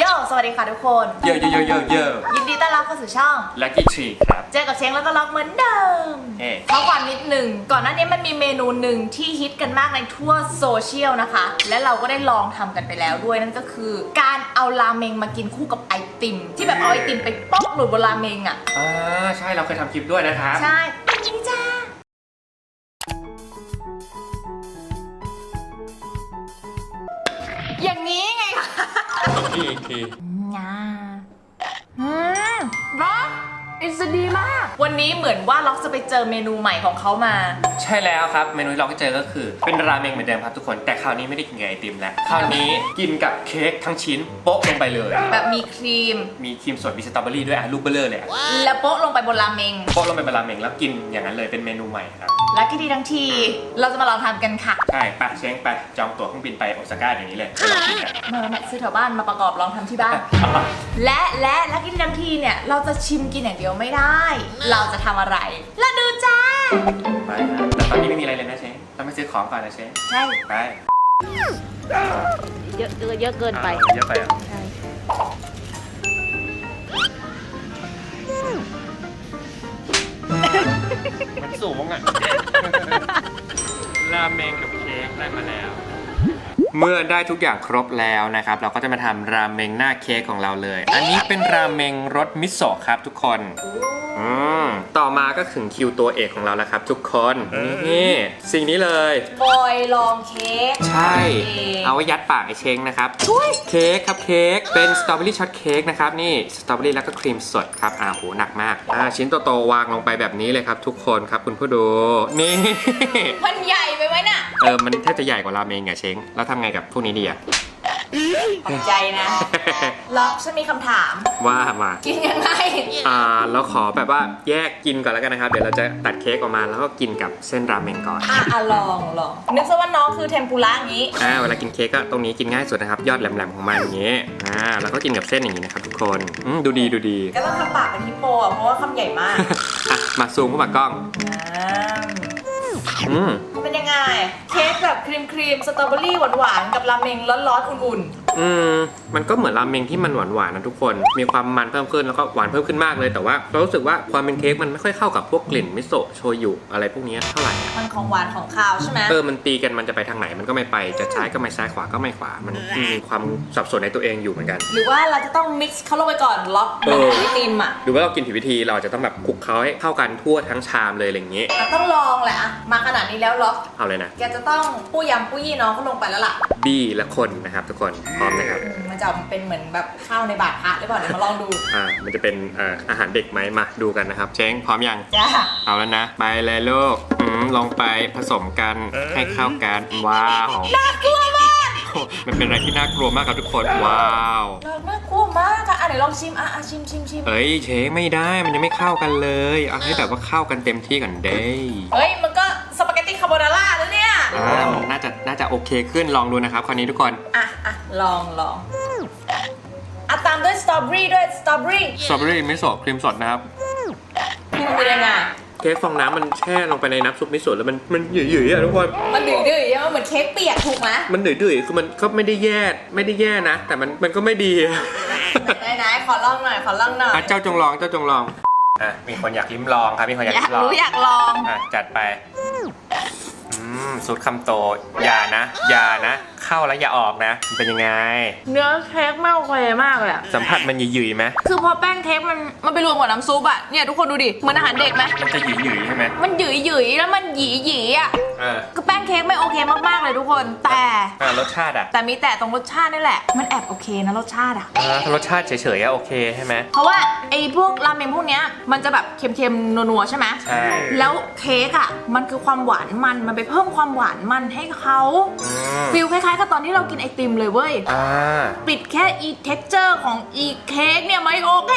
โยสวัสดีค่ะทุกคนเยอะเยอะเยอะเยอะเยอะยินดีต้อนรับเข้าสู่ช่อง ลักกี้ทรีครับ เจอกับเช้งแล้วก็ล็อกเหมือนเดิมเอ๊ะ เขาก่อนนิดหนึ่ง ก่อนหน้านี้มันมีเมนูหนึ่งที่ฮิตกันมากในทั่วโซเชียลนะคะ และเราก็ได้ลองทำกันไปแล้วด้วยนั่นก็คือ การเอาราเมงมากินคู่กับไอติม ที่แบบเอาไอติมไปป๊อกหลุดบนราเมงอะ อ่าใช่เราเคยทำคลิปด้วยนะครับ ใช่ อีกทีงาอืมล็อกอิสดีมาก วันนี้เหมือนว่าล็อกจะไปเจอเมนูใหม่ของเขามา ใช่แล้วครับ เมนูที่เราก็เจอก็คือ เป็นราเมงเหมือนเดิมครับทุกคน แต่คราวนี้ไม่ได้กินกับไอติมแล้ว คราวนี้กินกับเค้กทั้งชิ้นโปะลงไปเลย แบบมีครีม มีครีมสดมีสตรอเบอรี่ด้วยอะลูกเบลเลอร์เลยอะแล้วโปะลงไปบนราเมง โปะลงไปเป็นราเมงแล้วกินอย่างนั้นเลยเป็นเมนูใหม่ครับ และที่ดีทั้งที เราจะมาลองทำกันค่ะใช่ไปเช้งไปจองตั๋วเครื่องบินไปโอซาก้าอย่างนี้เลยไปลองกินกันมามาซื้อแถวบ้านมาประกอบลองทำที่บ้าน และและและที่ดีทั้งทีเนี่ยเราจะชิมกินอย่างเดียวไม่ได้ เราจะทำอะไรแล้วดูจ้าไปครับแต่ตอนนี้ไม่มีอะไรเลยนะเช้งเราไปซื้อของก่อนนะเช้งใช่ไปเยอะเกินเยอะเกินไป อะเยอะไปอะใช่ มันสูงอะ ราเมงกับเค้กได้มาแล้ว เมื่อได้ทุกอย่างครบแล้วนะครับ เราก็จะมาทำราเมงหน้าเค้กของเราเลย อันนี้เป็นราเมงรสมิโซะครับทุกคนอืม ต่อมาก็ถึงคิวตัวเอกของเราแล้วครับ ทุกคนนี่สิ่งนี้เลย บอยลองเค้กใช่ เอาไว้ยัดปากไอเชงนะครับเค้กครับเค้กเป็นสตรอเบอรี่ช็อตเค้กนะครับนี่สตรอเบอรี่แล้วก็ครีมสดครับอ่าโหหนักมากอ่าชิ้นโตๆวางลงไปแบบนี้เลยครับ ทุกคนครับคุณผู้ดูนี่มันใหญ่ไปไหมน่ะเออมันแทบจะใหญ่กว่าราเมงอะเช้งแล้วทำไงกับพวกนี้ดีอะ ขอบใจนะล็อกฉันมีคำถาม ว่ามากินยังไง อ่าเราขอแบบว่าแยกกินก่อนแล้วกันนะครับ เดี๋ยวเราจะตัดเค้กออกมาแล้วก็กินกับเส้นราเมงก่อน อะอะลองลอง นึกซะว่าน้องคือเทมปุระอย่างนี้ อ่าเวลากินเค้กก็ตรงนี้กินง่ายสุดนะครับ ยอดแหลมๆของมันอย่างนี้ อ่าแล้วก็กินกับเส้นอย่างนี้นะครับทุกคนอืมดูดีดูดีก็ต้องทำปากเป็นฮิปโปอะเพราะว่าคำใหญ่มาก อะมาซูมเข้ามากล้องอื มมันเป็นยังไง เค้กแบบครีมครีมสตรอเบอรี่หวานๆ กับราเมงร้อนๆ อุ่น อืมมันก็เหมือนราเมงที่มันหวานๆนะทุกคน มีความมันเพิ่มขึ้นแล้วก็หวานเพิ่มขึ้นมากเลย แต่ว่าเรารู้สึกว่าความเป็นเค้กมันไม่ค่อยเข้ากับพวกกลิ่นมิโซะโชยุอะไรพวกนี้เท่าไหร่อะๆมันของหวานของคาวใช่ไหมเออมันตีกันมันจะไปทางไหนมันก็ไม่ไปจะซ้ายก็ไม่ซ้ายขวาก็ไม่ขวา มันมีความสับสนในตัวเองอยู่เหมือนกัน หรือว่าเราจะต้องมิกซ์เขาลงไปก่อนล็อกเออไอติมอะหรือว่าเรากินผิดวิธีเราอาจจะต้องแบบคลุกเคล้าให้เข้ากันทั่วทั้งชามเลยอะไรอย่างงี้เราต้องลองแหละอะมาขนาดนี้แล้วล็อกเอาเลยนะแกจะต้องปู้ยำปู้ยี่น้องเขาลงไปแล้วล่ะ บี้และคนนะครับทุกคนพร้อมนะครับ อืมมันจะเป็นเหมือนแบบข้าวในบาตรพระหรือเปล่าเดี๋ยวมาลองดูอ่า มันจะเป็นเอ่ออาหารเด็กไหมมาดูกันนะครับ เช้งพร้อมยัง จ้าเอาแล้วนะ ไปเลยลูกอืมลงไปผสมกันให้เข้ากัน ว้าวน่ากลัวมากโอ้มันเป็นอะไรที่น่ากลัวมากครับทุกคน ว้าว น่ากลัวมากอะอะเดี๋ยวลองชิมอะอะชิมชิมชิมเอ้ยเช้งไม่ได้ มันยังไม่เข้ากันเลย เอาให้แบบว่าเข้ากันเต็มที่ก่อนเด้ เฮ้ยมันก็สปาเกตตี้คาโบนาร่าแล้วเนี่ย อ่ามันน่าจะน่าจะโอเคขึ้นลองดูนะครับคราวนี้ทุกคนอะอะลองลองอะตามด้วยสตรอเบอรี่ด้วยสตรอเบอรี่สตรอเบอรี่มิโซะครีมสดนะครับคือมันเป็นยังไงเค้กฟองน้ำมันแช่ลงไปในน้ำซุปมิโซะแล้วมันมันหยืดๆอะทุกคนมันดื้อดื้อๆใช่ไหมเหมือนเค้กเปียกถูกไหมมันหยืดๆคือมันก็ไม่ได้แย่ไม่ได้แย่นะ แต่มันมันก็ไม่ดีอะไหนไหนๆขอลองหน่อยขอลองหน่อยอะเจ้าจงลองเจ้าจงลองอะมีคนอยากลิ้มลองครับมีคนอยากอยากลิ้มลองรู้อยากลอง อะจัดไปอื มสูตรคำโตอย่านะ อย่านะ เข้าแล้วอย่าออกนะมันเป็นยังไง เนื้อเค้กไม่โอเคมากเลยอะสัมผัสมันหยืดๆไหมคือพอแป้งเค้กมันมันไปรวมกับน้ำซุปอะเนี่ยทุกคนดูดิเหมือนอาหารเด็กไหมมันจะหยืดๆใช่ไหมมันหยุยหยุยๆแล้วมันหยีหยีๆอะเออคือแป้งเค้กไม่โอเคมากๆเลยทุกคน แต่อะรสชาติอะแต่มีแต่ตรงรสชาตินี่แหละ มันแอบโอเคนะรสชาติอะ อ่าถ้ารสชาติเฉยๆอะโอเคใช่ไหมเพราะว่าไอ้พวกราเมงพวกเนี้ยมันจะแบบเค็มๆนัวๆใช่ไหมใช่แล้วเค้กอะมันคือความหวานมันมันไปเพิ่มความหวานมันให้เขาอืมฟิลคล้ายๆกับตอนที่เรากินไอติมเลยเว้ย อ่าปิดแค่อีเท็กเจอร์ของอีเค้กเนี่ยไม่โอเค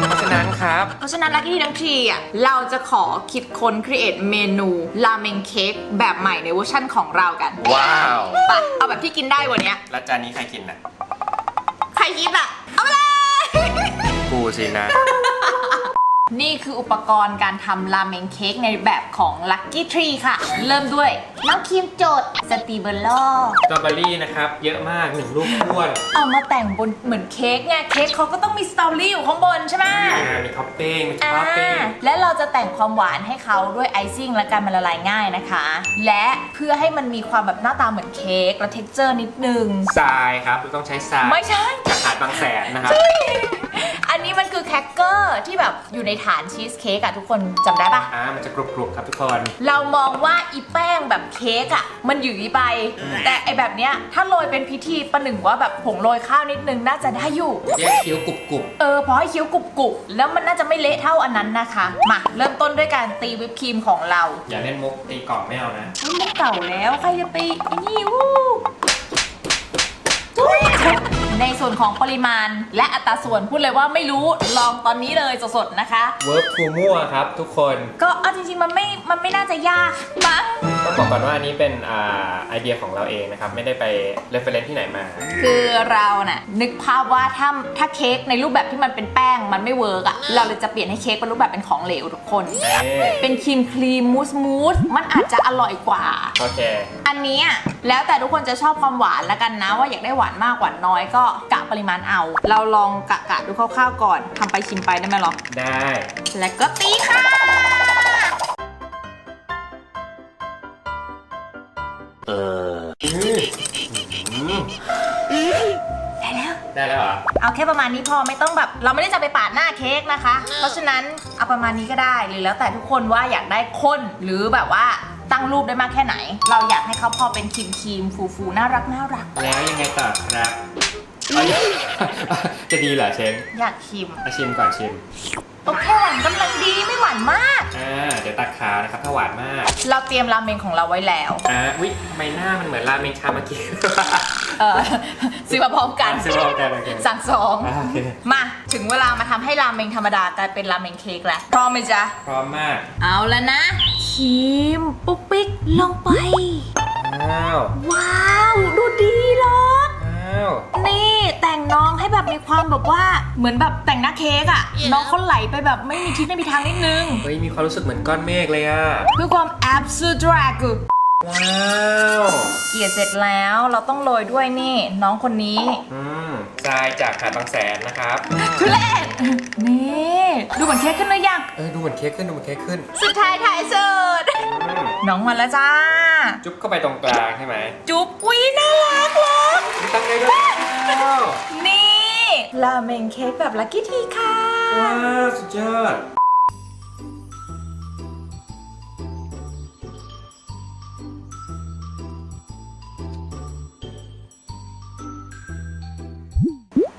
เพราะฉะนั้นครับ เพราะฉะนั้นลักกี้ทั้งทีอะเราจะขอคิดค้นครีเอทเมนูราเมงเค้กแบบใหม่ในเวอร์ชั่นของเรากันว้าวไปเอาแบบที่กินได้วันเนี้ยแล้วจานนี้ใครกินน่ะใครคิดอะ เอาไปเลย กูสินะ นี่คืออุปกรณ์การทำราเมงเค้กในแบบของ Lucky Tree ค่ะ เริ่มด้วยน้ำครีมโจดสตีเบลล่อสตรอเบอรี่นะครับ เยอะมากหนึ่งลูกท้วนเอามาแต่งบนเหมือนเค้กไงเค้กเขาก็ต้องมีสตรอเบอรี่อยู่ข้างบนใช่ไหมอ่ามีท็อปปิ้งมีอ่าท็อปปิ้งและเราจะแต่งความหวานให้เขาด้วยไอซิ่งและการมันละลายง่ายนะคะ และเพื่อให้มันมีความแบบหน้าตาเหมือนเค้กและเท็กเจอร์นิดนึงทรายครับเราต้องใช้ทรายไม่ใช่จากหาดบางแสนนะครับ อันนี้มันคือแครกเกอร์ที่แบบอยู่ในฐานชีสเค้กอะทุกคนจำได้ปะ อ่ามันจะกรุบๆครับทุกคน เรามองว่าอีแป้งแบบเค้กอะมันอยู่อีไป แต่ไอแบบเนี้ยถ้าโรยเป็นพิธีประหนึ่งว่าแบบผงโรยข้าวนิดนึงน่าจะได้อยู่แยกคิ้วกรุบเออพอให้คิ้วกรุบกรุบๆแล้วมันน่าจะไม่เละเท่าอันนั้นนะคะ มาเริ่มต้นด้วยการตีวิปครีมของเราๆอย่าเล่นมุกตีกล่องไม่เอานะ นี่มันเก่าแล้วใครจะไปไอ้นี่วู้ทุย ในส่วนของปริมาณ และอัตราส่วนพูดเลยว่าไม่รู้ลองตอนนี้เลยสดๆนะคะ เวิร์กทูมั่วครับทุกคน ก็เอาจริงๆมันไม่มันไม่น่าจะยากมั้งต้องบอกก่อนว่าอันนี้เป็นอ่าไอเดียของเราเองนะครับ ไม่ได้ไปเรฟเฟรนที่ไหนมา คือเราน่ะนึกภาพว่าถ้าถ้าเค้กในรูปแบบที่มันเป็นแป้งมันไม่เวิร์กอะเราเลยจะเปลี่ยนให้เค้กเป็นรูปแบบเป็นของเหลวทุกคนเอ้ยเป็นครีมครีมมูสมูสมันอาจจะอร่อยกว่า โอเค อันเนี้ยแล้วแต่ทุกคนจะชอบความหวานแล้วกันนะ ว่าอยากได้หวานมากหวานน้อยก็กะปริมาณเอา เราลองกะกะดูคร่าวๆก่อนทำไปชิมไปได้ไหมหรอ ได้ แล้วก็ตีค่ะ ได้แล้ว ได้แล้วเหรอ เอาแค่ประมาณนี้พอไม่ต้องแบบ เราไม่ได้จะไปปาดหน้าเค้กนะคะ เพราะฉะนั้นเอาประมาณนี้ก็ได้หรือแล้วแต่ทุกคนว่าอยากได้ข้นหรือแบบว่าตั้งรูปได้มากแค่ไหน เราอยากให้เขาพอเป็นครีมครีมฟูฟูๆน่ารักน่ารัก แล้วยังไงต่อครับเอาอย่า จะดีเหรอเชนอยากชิมมาชิมก่อนชิมโอเคหวานกำลังดีไม่หวานมาก อ่าเดี๋ยวตัดขานะครับถ้าหวานมาก เราเตรียมราเมงของเราไว้แล้ว อ่าวิทำไมหน้ามันเหมือนราเมงชามากิเออซื้อมาพร้อมกันซื้อมาพร้อมกันโอเคสั่งสองอ่าโอเคมาถึงเวลามาทำให้ราเมงธรรมดากลายเป็นราเมงเค้กแล้วพร้อมไหมจ๊ะพร้อมมาก เอาแล้วนะชิมปุ๊กปิ๊กลงไปอ้าวว้าวดูดีเหรออ้าว นี่แต่งน้องให้แบบมีความแบบว่าเหมือนแบบแต่งหน้าเค้กอะน้องเขาไหลไปแบบไม่มีทิศไม่มีทางนิดนึง เฮ้ย มีความรู้สึกเหมือนก้อนเมฆเลยอะ เพื่อความ abstract ว้าวเกลียดเสร็จแล้วเราต้องโรยด้วยนี่ น้องคนนี้อืมทรายจากหาดบางแสนนะครับ ทุเรศนี่ดูเหมือนเค้กขึ้นหรือยังเออ ดูเหมือนเค้กขึ้น ดูเหมือนเค้กขึ้นสุดท้ายถ่ายสุด อืมน้องมาแล้วจ้า จุ๊บเข้าไปตรงกลางใช่ไหม จุ๊บวิน่ารักเล ยมีตั้งได้ด้วยว้าวนี่ราเมงเค้กแบบลักกี้ทีค่ะ ว้าวสุดยอด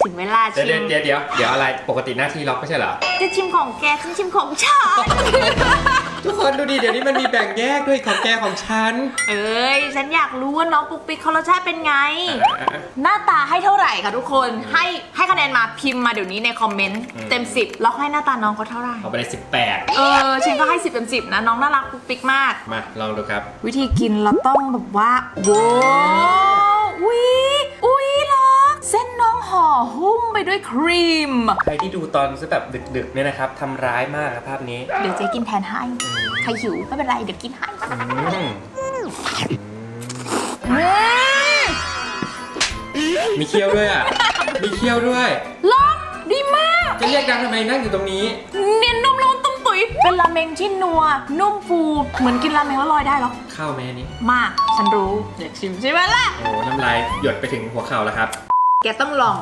ถึงเวลาเดี๋ยวชิม เดี๋ยวเดี๋ยวเดี๋ยวอะไรปกติหน้าที่ล็อกไม่ใช่เหรอ จะชิมของแกฉันชิมของฉัน ทุกคนดูดิเดี๋ยวนี้มันมีแบ่งแยกด้วยของแกของฉัน เอ้ย ฉันอยากรู้ว่าน้องปุ๊กปิ๊กเขารสชาติเป็นไง หน้าตาให้เท่าไหร่คะทุกคน ให้ให้คะแนนมาพิมพ์มาเดี๋ยวนี้ในคอมเมนต์อืมเต็ม 10 แล้วให้หน้าตาน้องเขาเท่าไหร่ เอาไปเลยสิบแปดเออฉันก็ให้ 10เต็ม10 นะ น้องน่ารักปุ๊กปิ๊กมาก มาลองดูครับ วิธีกินเราต้องแบบว่าว้าว ห่อหุ้มไปด้วยครีม ใครที่ดูตอนซะแบบดึกๆเนี่ยนะครับทำร้ายมากครับภาพนี้เดี๋ยวเจ๊กินแทนให้ ใครหิวไม่เป็นไรเดี๋ยวกินให้อืมอืมมีเคี้ยวด้วยอะ มีเคี้ยวด้วย ลองดีมาก จะเรียกดังทำไมนั่งอยู่ตรงนี้ เนียนนุ่มละมุนตุ้มตุ๋ยเป็นราเมงที่นัว นุ่มฟู เหมือนกินราเมงแล้วลอยได้เหรอ เข้าไหมอันนี้ มาก ฉันรู้อยากชิมใช่ไหมล่ะ โอ้น้ำลายหยดไปถึงหัวเข่าแล้วครับ แกต้องลอง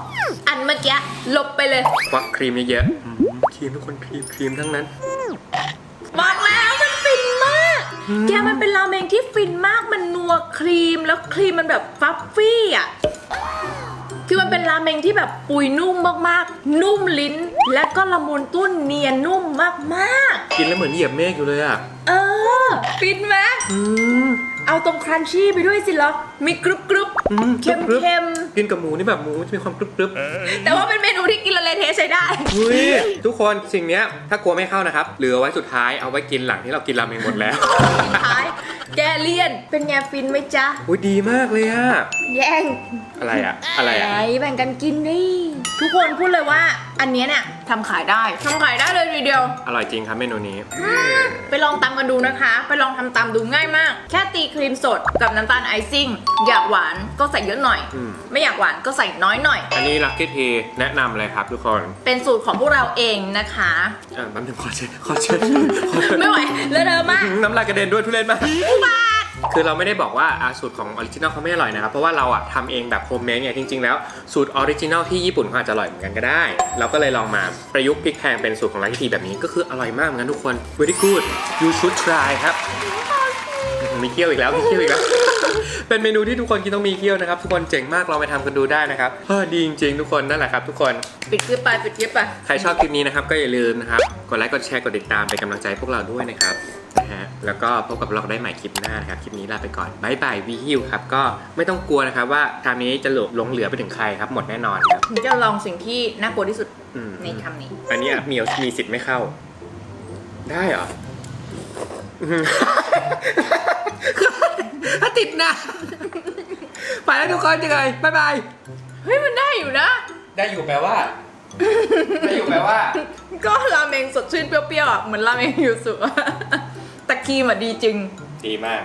อันเมื่อกี้ลบไปเลย ควักครีมเยอะๆอืมครีมทุกคนครีมครีมทั้งนั้น บอกแล้วมันฟินมาก แกมันเป็นราเมงที่ฟินมากมันนัวครีมแล้วครีมมันแบบฟัฟฟี่อะ คือมันเป็นราเมงที่แบบปุยนุ่มมากๆ นุ่มลิ้น และก็ละมุนตุ้นเนียนนุ่มมากกินแล้วเหมือนเหยียบเมฆอยู่เลยอะ ๆ เออ ฟินไหม อืม เอาตรงครันชี่ไปด้วยสิล็อกมีกรุบกรุบอืมเค็มกรึบๆเค็มกินกับหมูนี่แบบหมูจะมีความกรึบๆแต่ว่าเป็นเมนูที่กินและเละเทะใช้ได้ เฮ้ยทุกคนสิ่งเนี้ยถ้ากลัวไม่เข้านะครับเหลือไว้สุดท้ายเอาไว้กินหลังที่เรากินราเมงหมดแล้ว ท้าย แกเลียน เป็นไงฟินไหมจ๊ะ อุ้ยดีมากเลยอะแย่งอะไรอะอะไรอะไแบ่งกันกินนี่ทุกคนพูดเลยว่า อันเนี้ยเนี่ยทำขายได้ทำขายได้เลยทีเดียว อร่อยจริงครับเมนูนี้ ไปลองตำกันดูนะคะ ไปลองทำตามดูง่ายมาก แค่ตีครีมสดกับน้ำตาลไอซิ่ง อยากหวานก็ใส่เยอะหน่อย อืม ไม่อยากหวานก็ใส่น้อยหน่อย อันนี้ลักกี้ทีแนะนำเลยครับทุกคนเป็นสูตรของพวกเราเองนะคะ อะแป๊บนึงขอเช็ดขอเช็ดขอเช็ดไม่ไหวเลอะเทอะมาก น้ำลายกระเด็นด้วยทุเรศมากอุบาทคือเราไม่ได้บอกว่าอาสูตรของออริจินอลเขาไม่อร่อยนะครับ เพราะว่าเราอะทำเองแบบโฮมเมดเนี่ยจริง ๆ แล้วสูตรออริจินอลที่ญี่ปุ่นเขาอาจจะอร่อยเหมือนกันก็ได้ เราก็เลยลองมาประยุกต์พริกแพงเป็นสูตรของร้านทีแบบนี้ก็คืออร่อยมากเหมือนกันทุกคน very good you should try ครับมีเคี่ยวอีกแล้วมีเคี่ยวอีกแล้ว เป็นเมนูที่ทุกคนกินต้องมีเคี่ยวนะครับ ทุกคนเจ๋งมากลองไปทำกันดูได้นะครับเฮ้ยดีจริงๆทุกคนนั่นแหละครับ ทุกคน ปิดคลิปไปปิดคลิปไป ใครชอบคลิปนี้นะครับก็อย่าลืมนะครับ กดไลค์ กดแชร์ กดติดตามเป็นกำลังใจให้พวกเราด้วยนะครับนะ ฮะ แล้วก็พบกับเราได้ใหม่คลิปหน้านะครับ คลิปนี้ลาไปก่อนบายบายวีฮิวครับ ก็ไม่ต้องกลัวนะครับว่าทางนี้จะหลงหลงเหลือไปถึงใครครับ หมดแน่นอนครับ ผมจะลองสิ่งที่น่ากลัวที่สุดอืมในคำนี้ อันนี้อะมีมีสิทธิ์ไม่เข้า ได้เหรออืม ถ้าติดนะ ไปแล้วทุกคนยังไงบายบาย เฮ้ย มันได้อยู่นะ ได้อยู่แปลว่า ได้อยู่แปลว่า ก็ราเมงสดชื่นเปรี้ยวๆอะเหมือนราเมงยูสุอะ แต่ครีมอะดีจริง ดีมาก